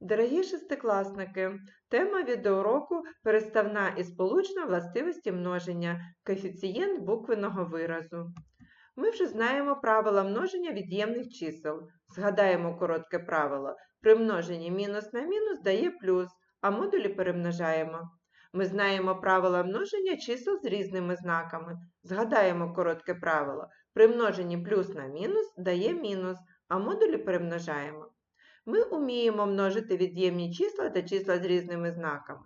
Дорогі шестикласники, тема відеоуроку переставна і сполучна властивості множення, коефіцієнт буквеного виразу. Ми вже знаємо правила множення від'ємних чисел. Згадаємо коротке правило. При множенні мінус на мінус дає плюс, а модулі перемножаємо. Ми знаємо правила множення чисел з різними знаками. Згадаємо коротке правило. При множенні плюс на мінус дає мінус, а модулі перемножаємо. Ми уміємо множити від'ємні числа та числа з різними знаками.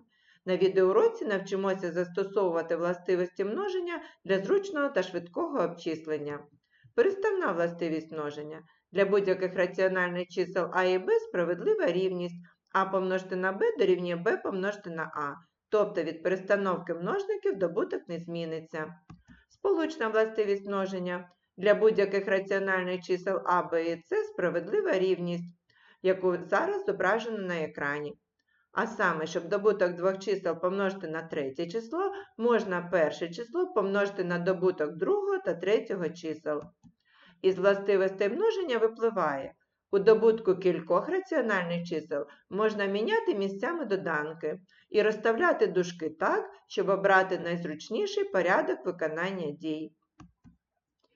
На відеоуроці навчимося застосовувати властивості множення для зручного та швидкого обчислення. Переставна властивість множення. Для будь-яких раціональних чисел а і б справедлива рівність а помножити на b дорівнює b помножити на а. Тобто від перестановки множників добуток не зміниться. Сполучна властивість множення. Для будь-яких раціональних чисел а, б і с справедлива рівність яку зараз зображено на екрані. А саме, щоб добуток двох чисел помножити на третє число, можна перше число помножити на добуток другого та третього чисел. Із властивостей множення випливає, у добутку кількох раціональних чисел можна міняти місцями доданки і розставляти дужки так, щоб обрати найзручніший порядок виконання дій.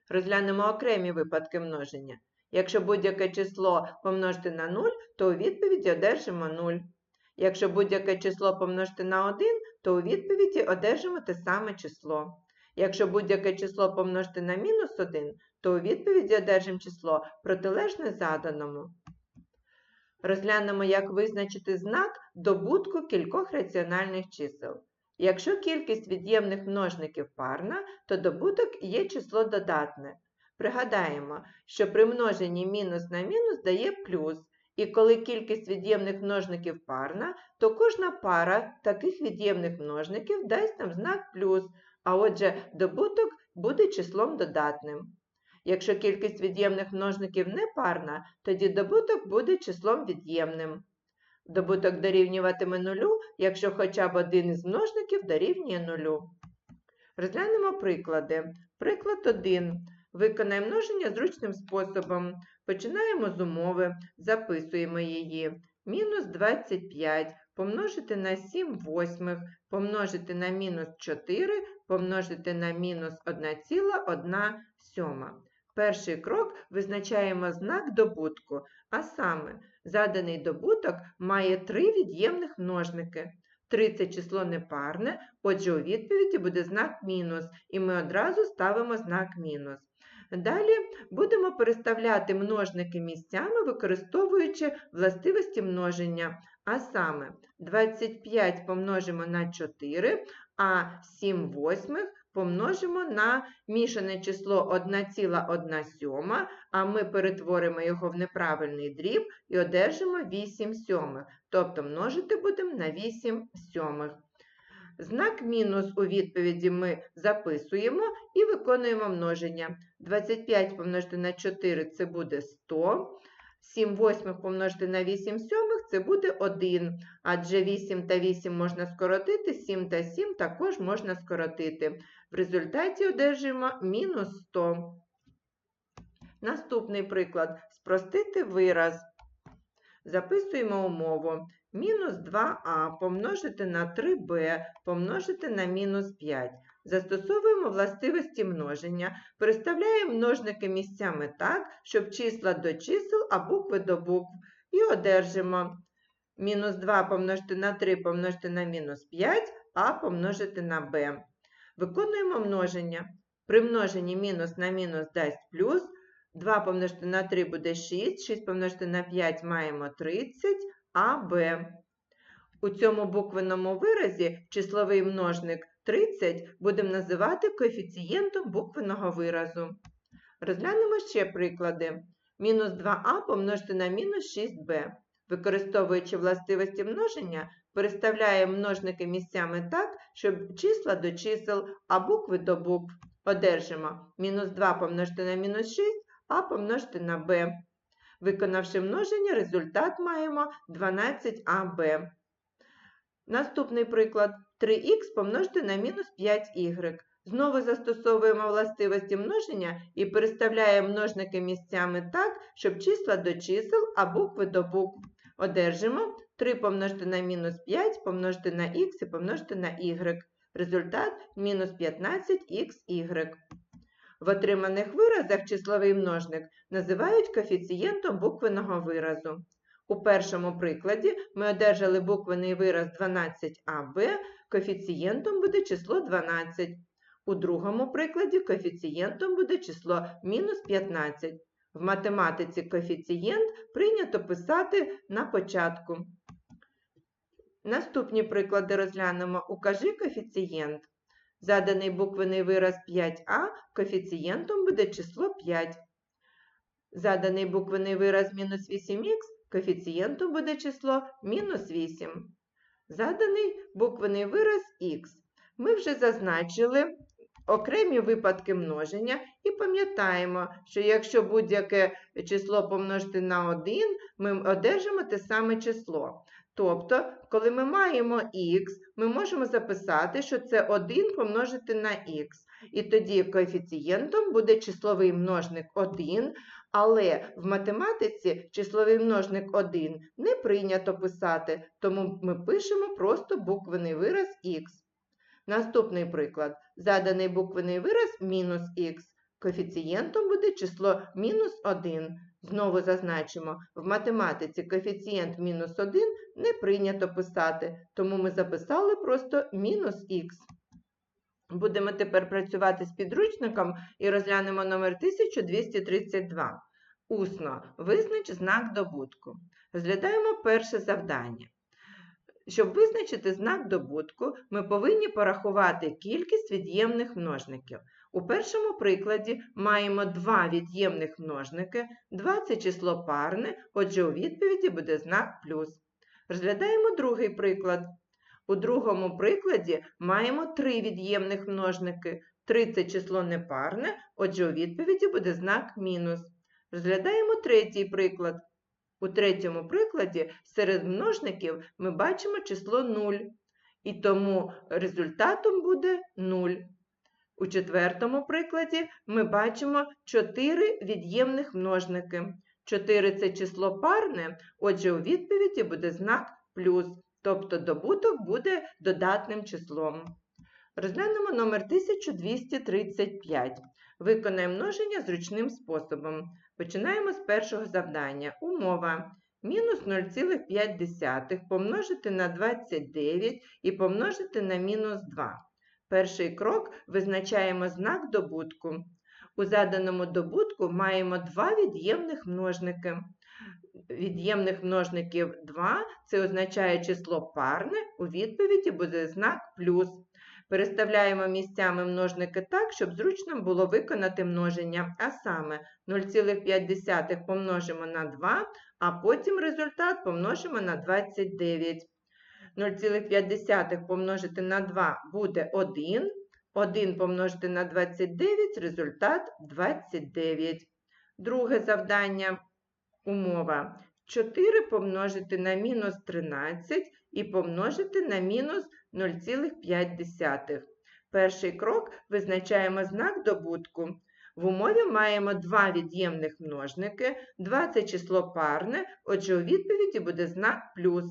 Розглянемо окремі випадки множення. Якщо будь-яке число помножити на 0, то у відповіді одержимо 0. Якщо будь-яке число помножити на 1, то у відповіді одержимо те саме число. Якщо будь-яке число помножити на мінус 1, то у відповіді одержимо число протилежне заданому. Розглянемо, як визначити знак добутку кількох раціональних чисел. Якщо кількість від'ємних множників парна, то добуток є число додатне. Пригадаємо, що при множенні мінус на мінус дає плюс, і коли кількість від'ємних множників парна, то кожна пара таких від'ємних множників дасть нам знак плюс, а отже, добуток буде числом додатним. Якщо кількість від'ємних множників не парна, тоді добуток буде числом від'ємним. Добуток дорівнюватиме нулю, якщо хоча б один із множників дорівнює нулю. Розглянемо приклади. Приклад 1. Виконаємо множення зручним способом. Починаємо з умови, записуємо її. Мінус 25 помножити на 7 восьмих, помножити на мінус 4, помножити на мінус 1,1 сьома. Перший крок визначаємо знак добутку, а саме, заданий добуток має три від'ємних множники. 30 число непарне, отже, у відповіді буде знак мінус, і ми одразу ставимо знак мінус. Далі будемо переставляти множники місцями, використовуючи властивості множення. А саме 25 помножимо на 4, а 7 восьмих помножимо на мішане число 1,1, а ми перетворимо його в неправильний дріб і одержимо 8 сьомих. Тобто множити будемо на 8 сьомих. Знак мінус у відповіді ми записуємо і виконуємо множення. 25 помножити на 4 це буде 100. 7 восьмих помножити на 8 сьомих це буде 1. Адже 8 та 8 можна скоротити, 7 та 7 також можна скоротити. В результаті одержимо мінус 100. Наступний приклад. Спростити вираз. Записуємо умову. Мінус 2а помножити на 3b помножити на мінус 5. Застосовуємо властивості множення, переставляємо множники місцями так, щоб числа до чисел, а букви до букв. І одержимо мінус 2 помножити на 3 помножити на мінус 5, а помножити на b. Виконуємо множення. При множенні мінус на мінус дасть плюс. 2 помножити на 3 буде 6, 6 помножити на 5 маємо 30, а Б. У цьому буквеному виразі числовий множник 30 будемо називати коефіцієнтом буквеного виразу. Розглянемо ще приклади. Мінус 2а помножити на мінус 6b. Використовуючи властивості множення, переставляємо множники місцями так, щоб числа до чисел, а букви до букв. Одержимо мінус 2 помножити на мінус 6, а помножити на b. Виконавши множення, результат маємо 12аб. Наступний приклад 3х помножити на мінус 5y. Знову застосовуємо властивості множення і переставляємо множники місцями так, щоб числа до чисел, а букви до букв. Одержимо 3 помножити на мінус 5 помножити на х і помножити на y. Результат мінус 15xy. В отриманих виразах числовий множник називають коефіцієнтом буквеного виразу. У першому прикладі ми одержали буквений вираз 12аб, коефіцієнтом буде число 12. У другому прикладі коефіцієнтом буде число мінус 15. В математиці коефіцієнт прийнято писати на початку. Наступні приклади розглянемо. Укажи коефіцієнт. Заданий буквений вираз 5а, коефіцієнтом буде число 5. Заданий буквений вираз мінус 8х, коефіцієнтом буде число мінус 8. Заданий буквений вираз х. Ми вже зазначили окремі випадки множення і пам'ятаємо, що якщо будь-яке число помножити на 1, ми одержимо те саме число. Тобто, коли ми маємо х, ми можемо записати, що це 1 помножити на х. І тоді коефіцієнтом буде числовий множник 1, але в математиці числовий множник 1 не прийнято писати, тому ми пишемо просто буквений вираз х. Наступний приклад. Заданий буквений вираз мінус х. Коефіцієнтом буде число мінус 1. Знову зазначимо, в математиці коефіцієнт мінус 1 не прийнято писати, тому ми записали просто мінус х. Будемо тепер працювати з підручником і розглянемо номер 1232. Усно визнач знак добутку. Розглядаємо перше завдання. Щоб визначити знак добутку, ми повинні порахувати кількість від'ємних множників. У першому прикладі маємо два від'ємних множники, 2 це число парне, отже у відповіді буде знак плюс. Розглядаємо другий приклад. У другому прикладі маємо три від'ємних множники. 3 це число непарне, отже у відповіді буде знак мінус. Розглядаємо третій приклад. У третьому прикладі серед множників ми бачимо число 0, і тому результатом буде 0. У четвертому прикладі ми бачимо 4 від'ємних множники. 4 це число парне, отже, у відповіді буде знак плюс, тобто добуток буде додатним числом. Розглянемо номер 1235. Виконаємо множення зручним способом. Починаємо з першого завдання. Умова. Мінус 0,5 помножити на 29 і помножити на мінус 2. Перший крок визначаємо знак добутку. У заданому добутку маємо два від'ємних множники. Від'ємних множників 2 це означає число парне, у відповіді буде знак плюс. Переставляємо місцями множники так, щоб зручно було виконати множення, а саме 0,5 помножимо на 2, а потім результат помножимо на 29. 0,5 помножити на 2 буде 1. 1 помножити на 29, результат 29. Друге завдання умова. 4 помножити на мінус 13 і помножити на мінус 0,5. Перший крок визначаємо знак добутку. В умові маємо два від'ємних множники, 2 це число парне, отже у відповіді буде знак плюс.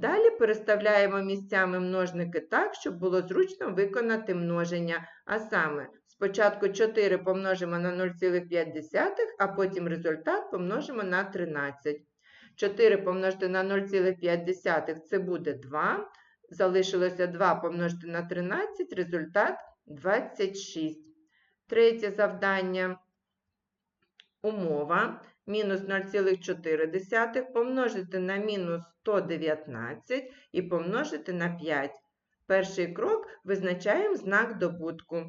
Далі переставляємо місцями множники так, щоб було зручно виконати множення. А саме, спочатку 4 помножимо на 0,5, а потім результат помножимо на 13. 4 помножити на 0,5 це буде 2. Залишилося 2 помножити на 13, результат 26. Третє завдання. Умова. Мінус 0,4 помножити на мінус 119 і помножити на 5. Перший крок визначаємо знак добутку.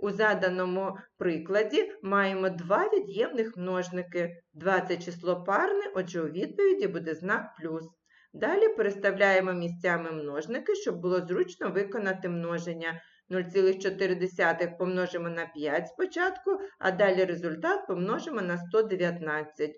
У заданому прикладі маємо два від'ємних множники. 2 це число парне, отже у відповіді буде знак плюс. Далі переставляємо місцями множники, щоб було зручно виконати множення. 0,4 помножимо на 5 спочатку, а далі результат помножимо на 119.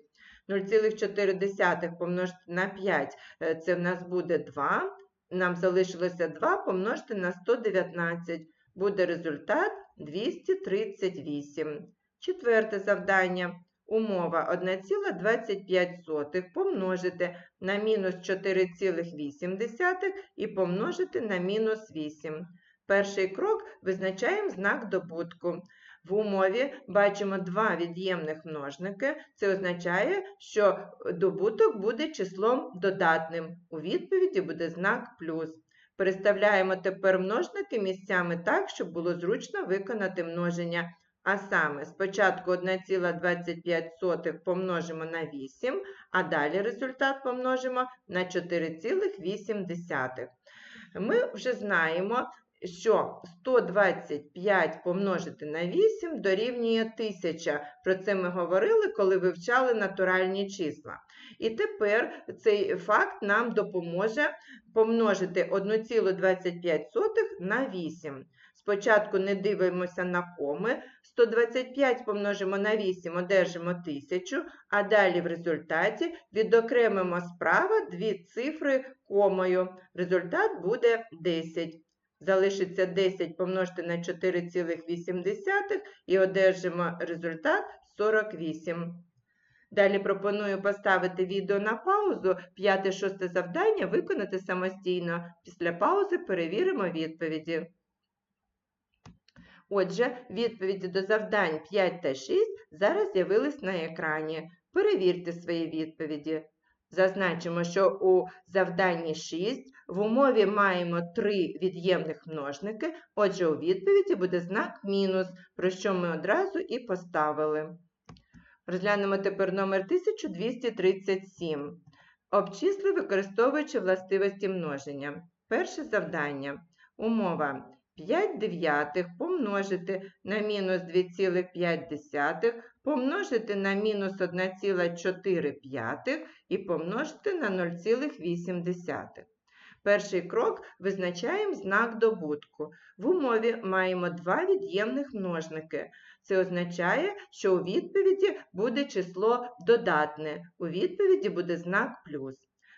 0,4 помножити на 5 е, це в нас буде 2. Нам залишилося 2 помножити на 119. Буде результат 238. Четверте завдання. Умова 1,25 помножити на мінус 4,8 і помножити на мінус 8. Перший крок визначаємо знак добутку. В умові бачимо два від'ємних множники. Це означає, що добуток буде числом додатним. У відповіді буде знак плюс. Переставляємо тепер множники місцями так, щоб було зручно виконати множення. А саме, спочатку 1,25 помножимо на 8, а далі результат помножимо на 4,8. Ми вже знаємо, що 125 помножити на 8 дорівнює 1000. Про це ми говорили, коли вивчали натуральні числа. І тепер цей факт нам допоможе помножити 1,25 на 8. Спочатку не дивимося на коми. 125 помножимо на 8, одержимо 1000, а далі в результаті відокремимо справа дві цифри комою. Результат буде 10. Залишиться 10 помножити на 4,8 і одержимо результат 48. Далі пропоную поставити відео на паузу. П'яте-шосте завдання виконати самостійно. Після паузи перевіримо відповіді. Отже, відповіді до завдань 5 та 6 зараз з'явились на екрані. Перевірте свої відповіді. Зазначимо, що у завданні 6 в умові маємо 3 від'ємних множники, отже, у відповіді буде знак мінус, про що ми одразу і поставили. Розглянемо тепер номер 1237. Обчисли, використовуючи властивості множення. Перше завдання. Умова 5 дев'ятих помножити на мінус 2,5, помножити на мінус 1,4 і помножити на 0,8. Перший крок визначаємо знак добутку. В умові маємо два від'ємних множники. Це означає, що у відповіді буде число додатне, у відповіді буде знак плюс.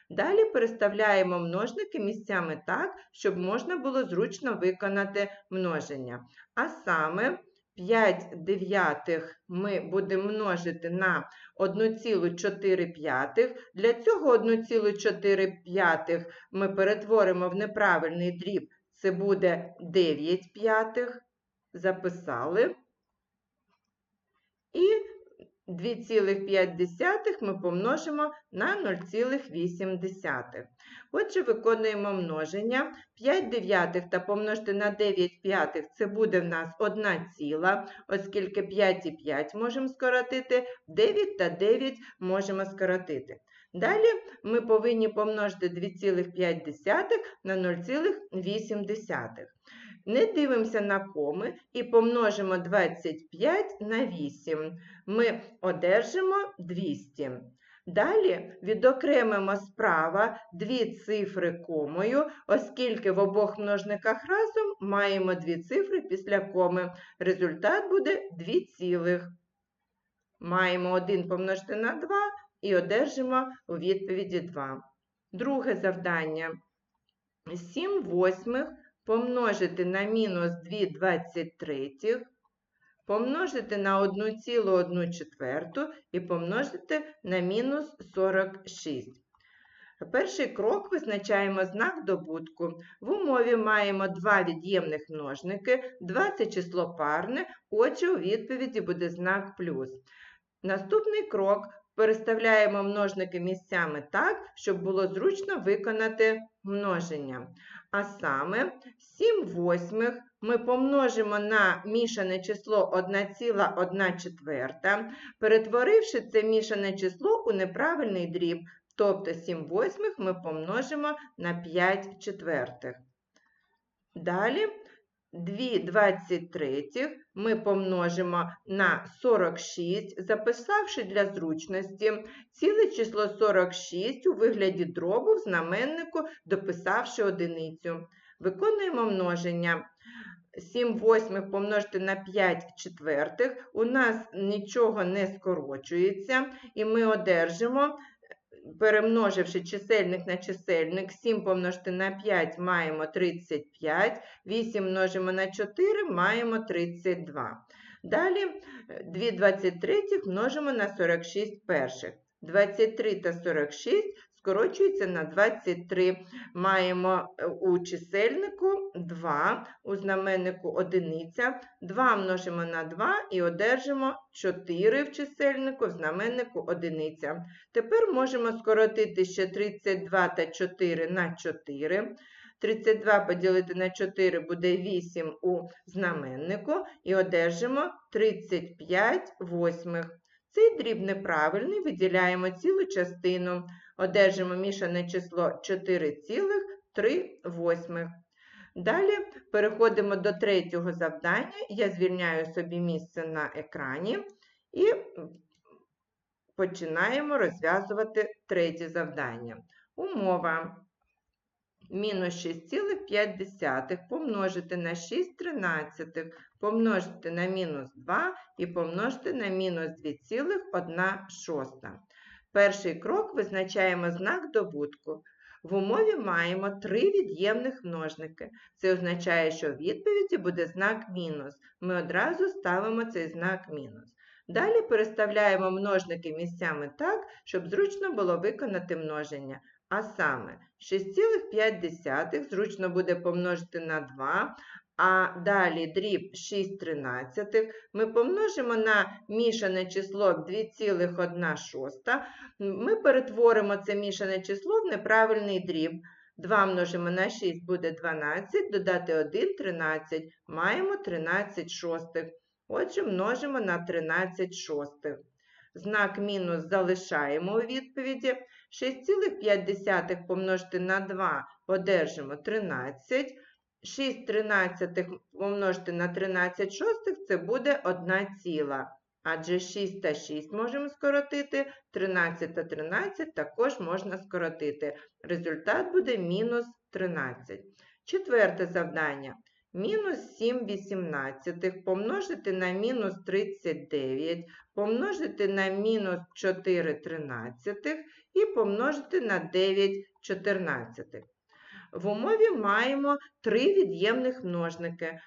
Далі переставляємо множники місцями так, щоб можна було зручно виконати множення. А саме 5 дев'ятих ми будемо множити на 1,4. Для цього 1,4 ми перетворимо в неправильний дріб, це буде 9 п'ятих. Записали. І 2,5 ми помножимо на 0,8. Отже, виконуємо множення. 5 дев'ятих та помножити на 9 п'ятих – це буде в нас 1 ціла, оскільки 5 і 5 можемо скоротити, 9 та 9 можемо скоротити. Далі ми повинні помножити 2,5 на 0,8. Не дивимося на коми і помножимо 25 на 8. Ми одержимо 200. Далі відокремимо справа дві цифри комою, оскільки в обох множниках разом маємо дві цифри після коми. Результат буде 2 цілих. Маємо 1 помножити на 2 і одержимо у відповіді 2. Друге завдання. 7 восьмих помножити на мінус 2 23, помножити на 1,1 четверту і помножити на мінус 46. Перший крок визначаємо знак добутку. В умові маємо два від'ємних множники, 20 число парне, отже, у відповіді буде знак плюс. Наступний крок переставляємо множники місцями так, щоб було зручно виконати множення. А саме 7 восьмих ми помножимо на мішане число 1,1 четверта, перетворивши це мішане число у неправильний дріб, тобто 7 восьмих ми помножимо на 5 четвертих. Далі 2 23 ми помножимо на 46, записавши для зручності ціле число 46 у вигляді дробу в знаменнику, дописавши одиницю. Виконуємо множення. 7 восьмих помножити на 5 четвертих. У нас нічого не скорочується, і ми одержимо перемноживши чисельник на чисельник, 7 помножити на 5 маємо 35, 8 множимо на 4 маємо 32. Далі е, 2 23 множимо на 46 перших. 23 та 46 скорочуються на 23. Маємо е, у чисельнику 2, у знаменнику одиниця. 2 множимо на 2 і одержимо 4 в чисельнику, в знаменнику одиниця. Тепер можемо скоротити ще 32 та 4 на 4. 32 поділити на 4 буде 8 у знаменнику і одержимо 35 восьмих. Цей дріб неправильний, виділяємо цілу частину. Одержимо мішане число 4,3. Далі переходимо до третього завдання. Я звільняю собі місце на екрані і починаємо розв'язувати третє завдання. Умова. Мінус 6,5 помножити на 6 тринадцятих, помножити на мінус 2 і помножити на мінус 2,1 шоста. Перший крок визначаємо знак добутку. В умові маємо три від'ємних множники. Це означає, що в відповіді буде знак мінус. Ми одразу ставимо цей знак мінус. Далі переставляємо множники місцями так, щоб зручно було виконати множення. А саме 6,5 зручно буде помножити на 2, а далі дріб 6 тринадцятих ми помножимо на мішане число 2,1 шоста. Ми перетворимо це мішане число в неправильний дріб. 2 множимо на 6 буде 12, додати 1 – 13. Маємо 13 шостих. Отже, множимо на 13 шостих. Знак мінус залишаємо у відповіді. 6,5 помножити на 2 одержимо 13. 6 тринадцятих помножити на 13 шостих це буде 1 ціла. Адже 6 та 6 можемо скоротити, 13 та 13 також можна скоротити. Результат буде мінус 13. Четверте завдання. Мінус 7 вісімнадцятих помножити на мінус 39, помножити на мінус 4 тринадцятих і помножити на 9 чотирнадцятих. В умові маємо три від'ємних множники.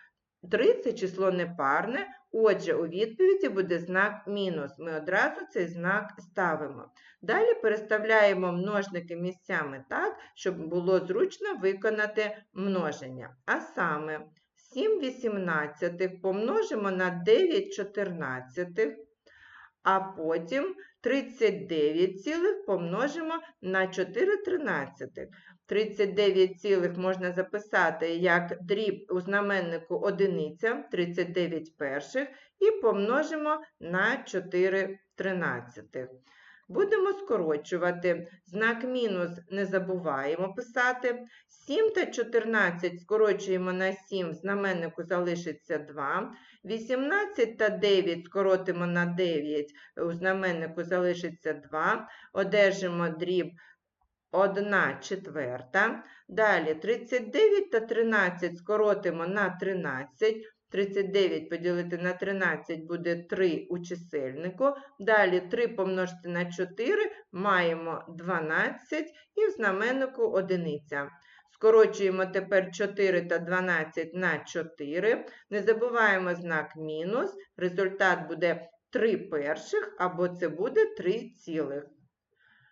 3 – це число непарне, отже, у відповіді буде знак мінус. Ми одразу цей знак ставимо. Далі переставляємо множники місцями так, щоб було зручно виконати множення. А саме 7 вісімнадцятих помножимо на 9 чотирнадцятих, а потім 39 цілих помножимо на 4 тринадцятих. 39 цілих можна записати як дріб у знаменнику одиниця, 39 перших, і помножимо на 4 тринадцятих. Будемо скорочувати. Знак мінус не забуваємо писати. 7 та 14 скорочуємо на 7, в знаменнику залишиться 2. 18 та 9 скоротимо на 9, у знаменнику залишиться 2. Одержимо дріб 1 четверта. Далі 39 та 13 скоротимо на 13. 39 поділити на 13 буде 3 у чисельнику. Далі 3 помножити на 4 маємо 12 і в знаменнику одиниця. Скорочуємо тепер 4 та 12 на 4. Не забуваємо знак мінус. Результат буде 3 перших, або це буде 3 цілих.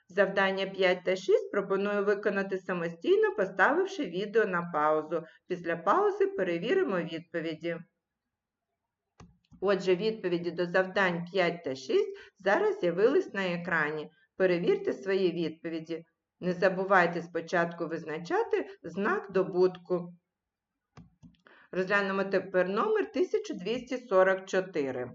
Завдання 5 та 6 пропоную виконати самостійно, поставивши відео на паузу. Після паузи перевіримо відповіді. Отже, відповіді до завдань 5 та 6 зараз з'явились на екрані. Перевірте свої відповіді. Не забувайте спочатку визначати знак добутку. Розглянемо тепер номер 1244.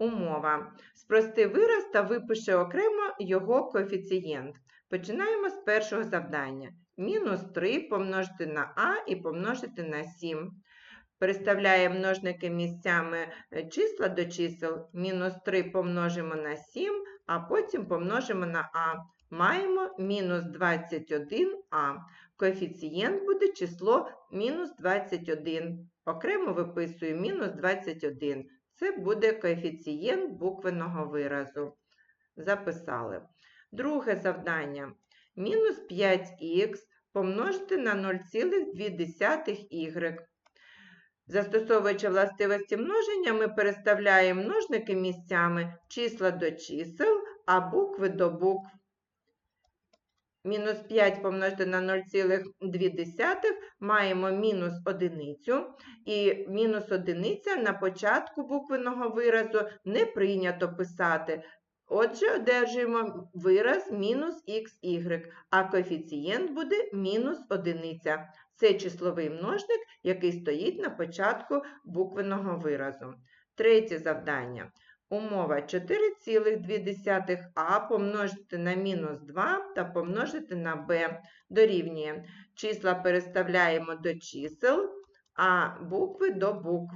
Умова. Спрости вираз та випиши окремо його коефіцієнт. Починаємо з першого завдання. Мінус 3 помножити на а і помножити на 7. Переставляємо множники місцями е, числа до чисел. Мінус 3 помножимо на 7, а потім помножимо на а. Маємо мінус 21а. Коефіцієнт буде число мінус 21. Окремо виписую мінус 21. Це буде коефіцієнт буквеного виразу. Записали. Друге завдання. Мінус 5х помножити на 0,2y. Застосовуючи властивості множення, ми переставляємо множники місцями числа до чисел, а букви до букв. Мінус 5 помножити на 0,2 маємо мінус одиницю. І мінус одиниця на початку буквеного виразу не прийнято писати. Отже, одержуємо вираз мінус xy, а коефіцієнт буде мінус одиниця. Це числовий множник, який стоїть на початку буквеного виразу. Третє завдання. Умова 4,2а помножити на мінус 2 та помножити на b дорівнює. Числа переставляємо до чисел, а букви до букв.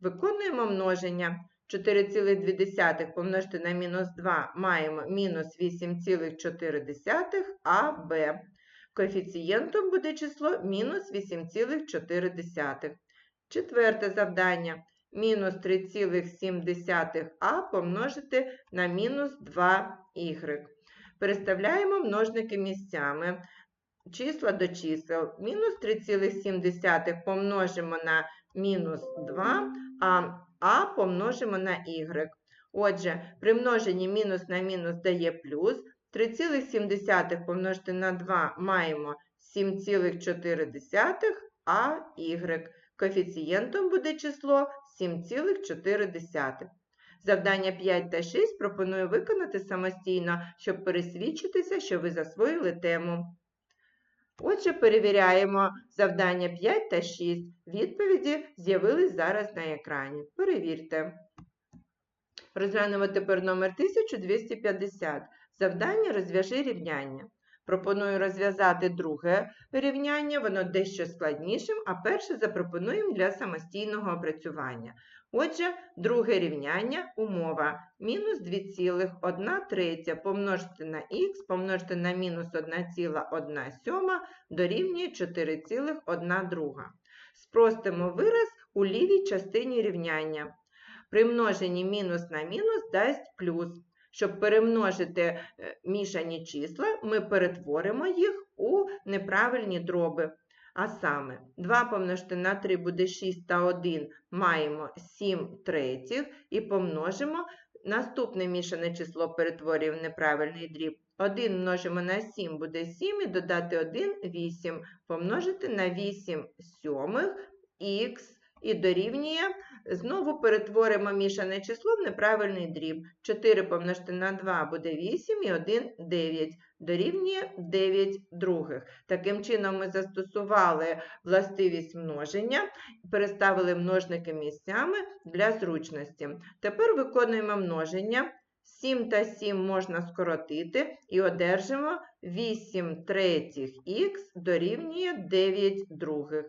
Виконуємо множення. 4,2 помножити на мінус 2 маємо мінус 8,4 АБ. Коефіцієнтом буде число мінус 8,4. Четверте завдання. Мінус 3,7а помножити на мінус 2y. Переставляємо множники місцями. Числа до чисел. Мінус 3,7 помножимо на мінус 2, а а помножимо на y. Отже, при множенні мінус на мінус дає плюс. 3,7 помножити на 2 маємо 7,4 а y. Коефіцієнтом буде число 7,4. Завдання 5 та 6 пропоную виконати самостійно, щоб пересвідчитися, що ви засвоїли тему. Отже, перевіряємо завдання 5 та 6. Відповіді з'явились зараз на екрані. Перевірте. Розглянемо тепер номер 1250. Завдання розв'яжи рівняння. Пропоную розв'язати друге рівняння, воно дещо складнішим, а перше запропонуємо для самостійного опрацювання. Отже, друге рівняння умова мінус 2,1 третя помножити на х, помножити на мінус 1,1 сьома дорівнює 4,1 друга. Спростимо вираз у лівій частині рівняння. При множенні мінус на мінус дасть плюс. Щоб перемножити е, мішані числа, ми перетворимо їх у неправильні дроби. А саме, 2 помножити на 3 буде 6 та 1 маємо 7 третіх і помножимо. Наступне мішане число перетворюємо в неправильний дріб. 1 множимо на 7 буде 7 і додати 1 8. Помножити на 8 сьомих х і дорівнює. Знову перетворимо мішане число в неправильний дріб. 4 помножити на 2 буде 8 і 1 9. Дорівнює 9 других. Таким чином, ми застосували властивість множення, переставили множники місцями для зручності. Тепер виконуємо множення. 7 та 7 можна скоротити і одержимо 8 третіх х дорівнює 9 других.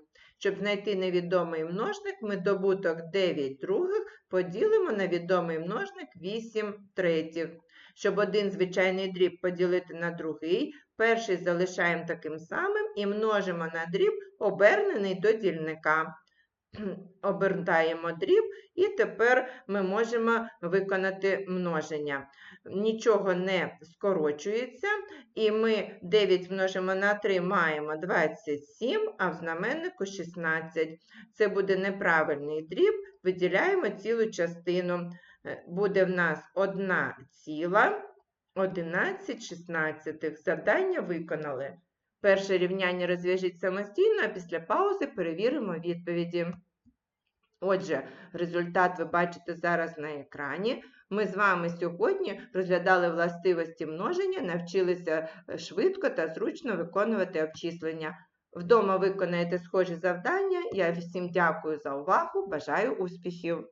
Щоб знайти невідомий множник, ми добуток 9 других поділимо на відомий множник 8 третіх. Щоб один звичайний дріб поділити на другий, перший залишаємо таким самим і множимо на дріб, обернений до дільника. Обертаємо дріб, і тепер ми можемо виконати множення. Нічого не скорочується, і ми 9 множимо на 3 маємо 27, а в знаменнику 16. Це буде неправильний дріб, виділяємо цілу частину. Е, буде в нас 1 ціла 11 шістнадцятих. Завдання виконали. Перше рівняння розв'яжіть самостійно, а після паузи перевіримо відповіді. Отже, результат ви бачите зараз на екрані. Ми з вами сьогодні розглядали властивості множення, навчилися е, швидко та зручно виконувати обчислення. Вдома виконаєте схожі завдання. Я всім дякую за увагу, бажаю успіхів!